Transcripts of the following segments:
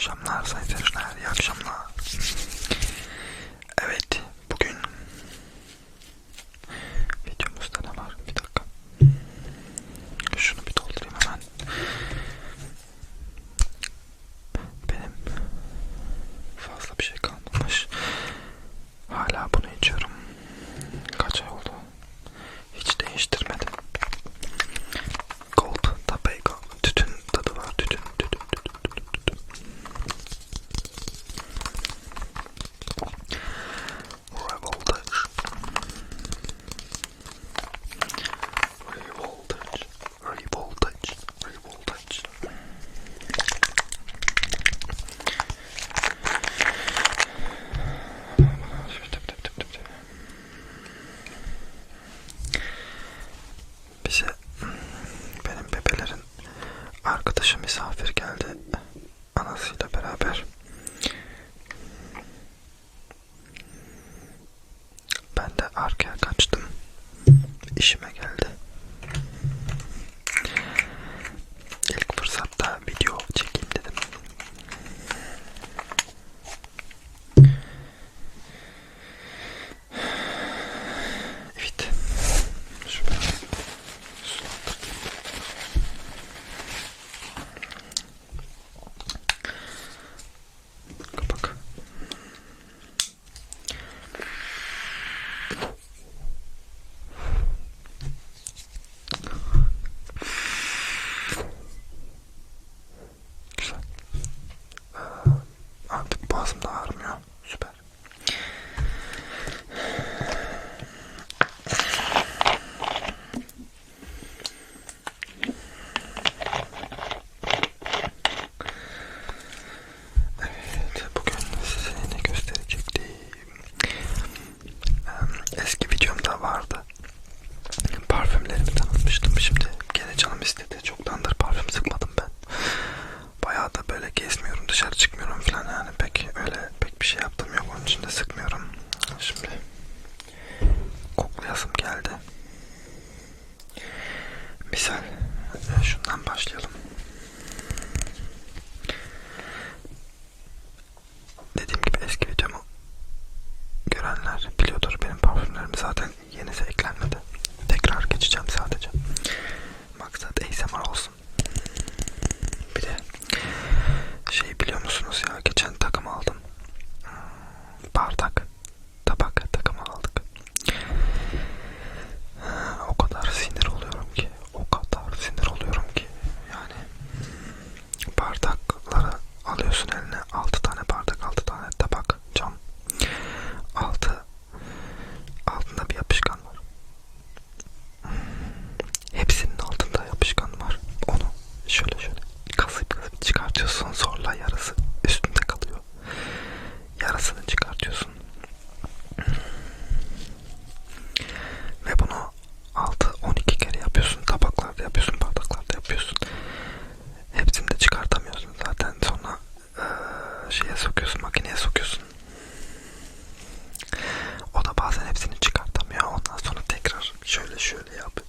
akşamlar sayın seyirciler, iyi akşamlar. Evet, opposite.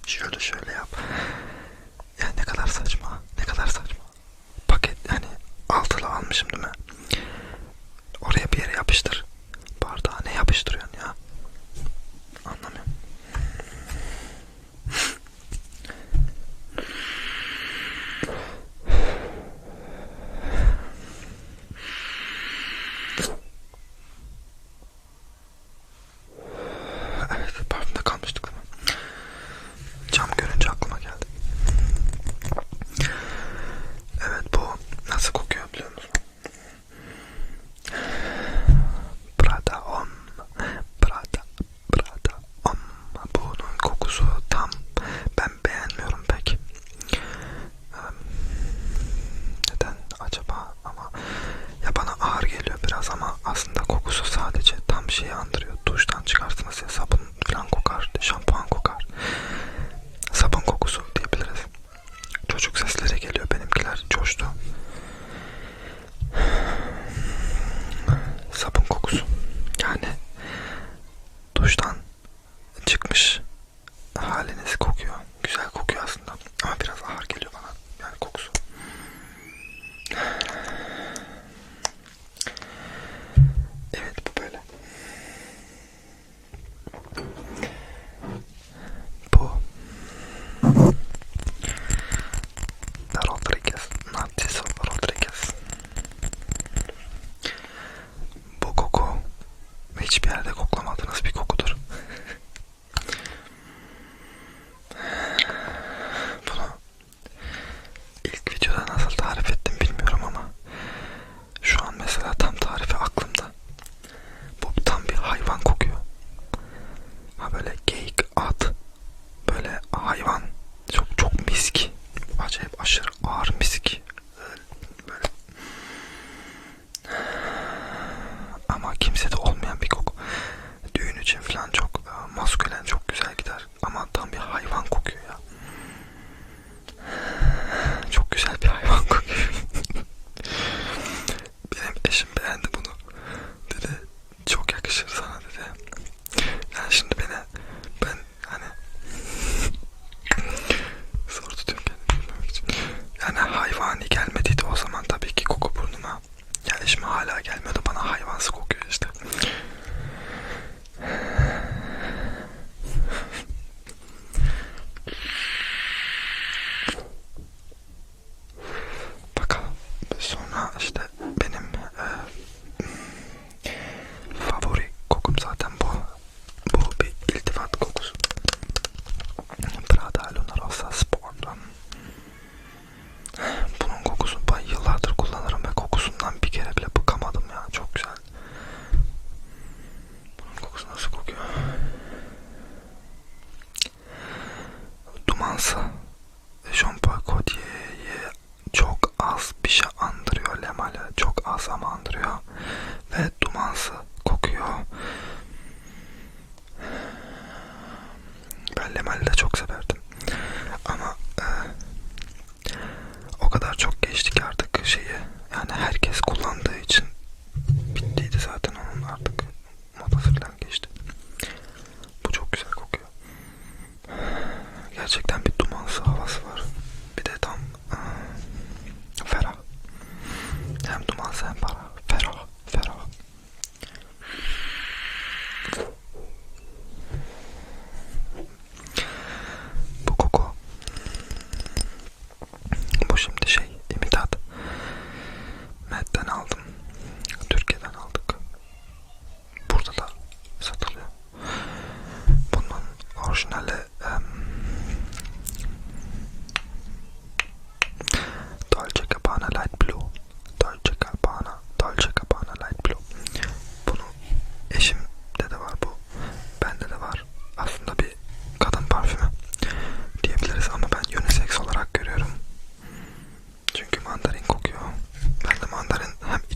Şöyle şöyle yap. Ya ne kadar saçma. Ужас.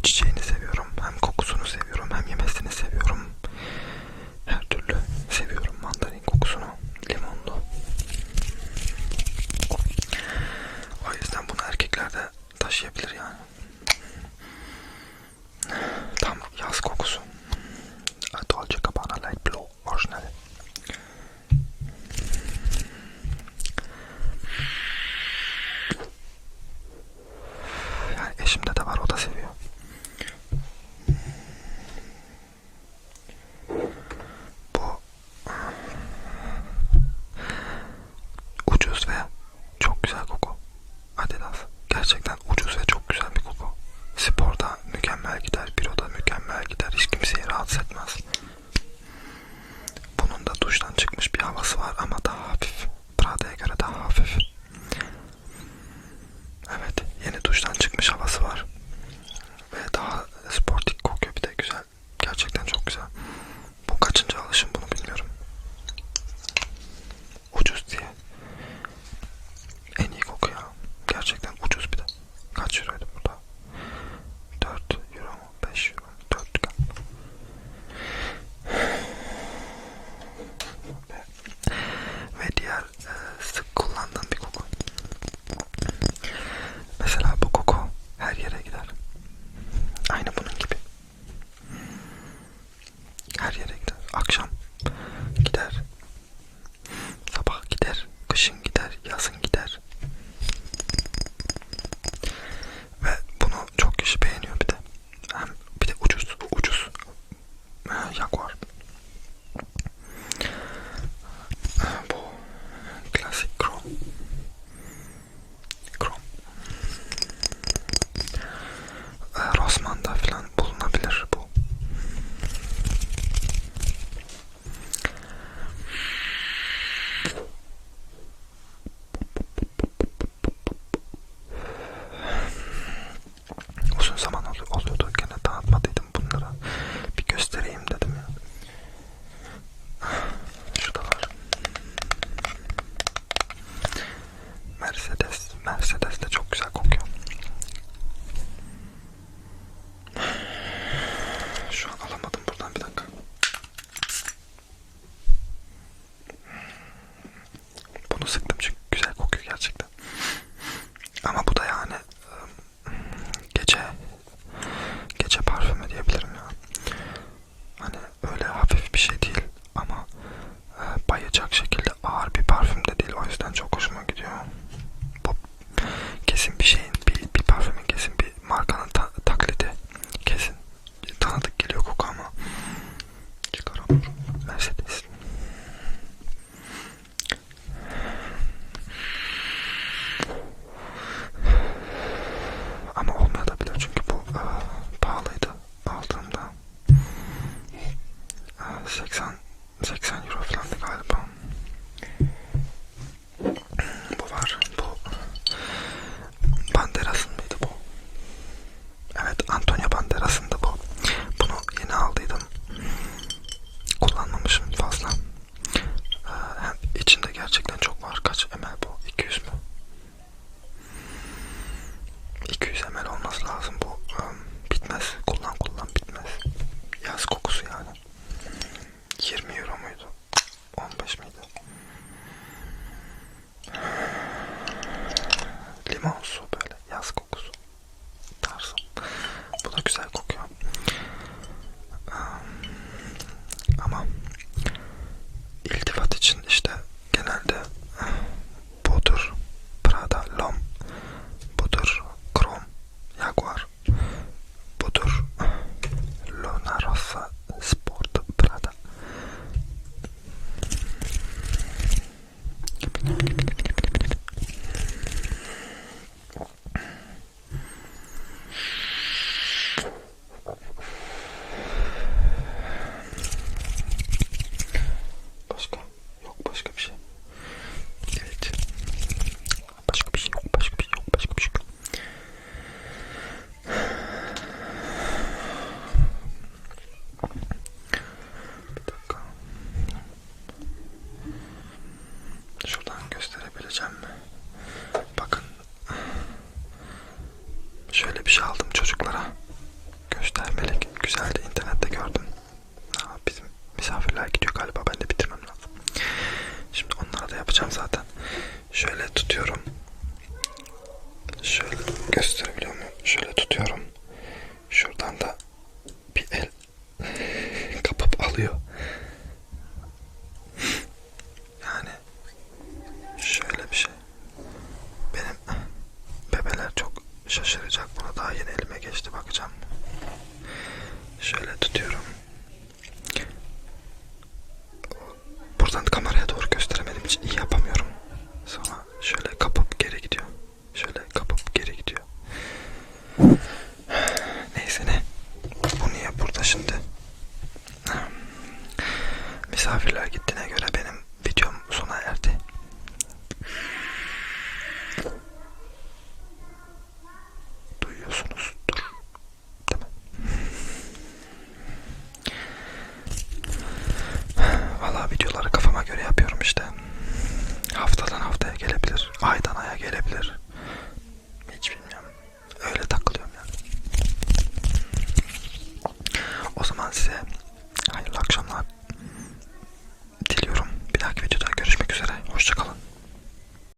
çiçeğini seviyorum. Hem kokusunu seviyorum hem yemesini seviyorum. Her türlü seviyorum mandalin kokusunu. Limonlu. O yüzden bunu erkekler de taşıyabilir yani. Tam yaz kokusu. Dolce Gabbana Light Blue orijinali. Yani eşimde de var o da seviyor.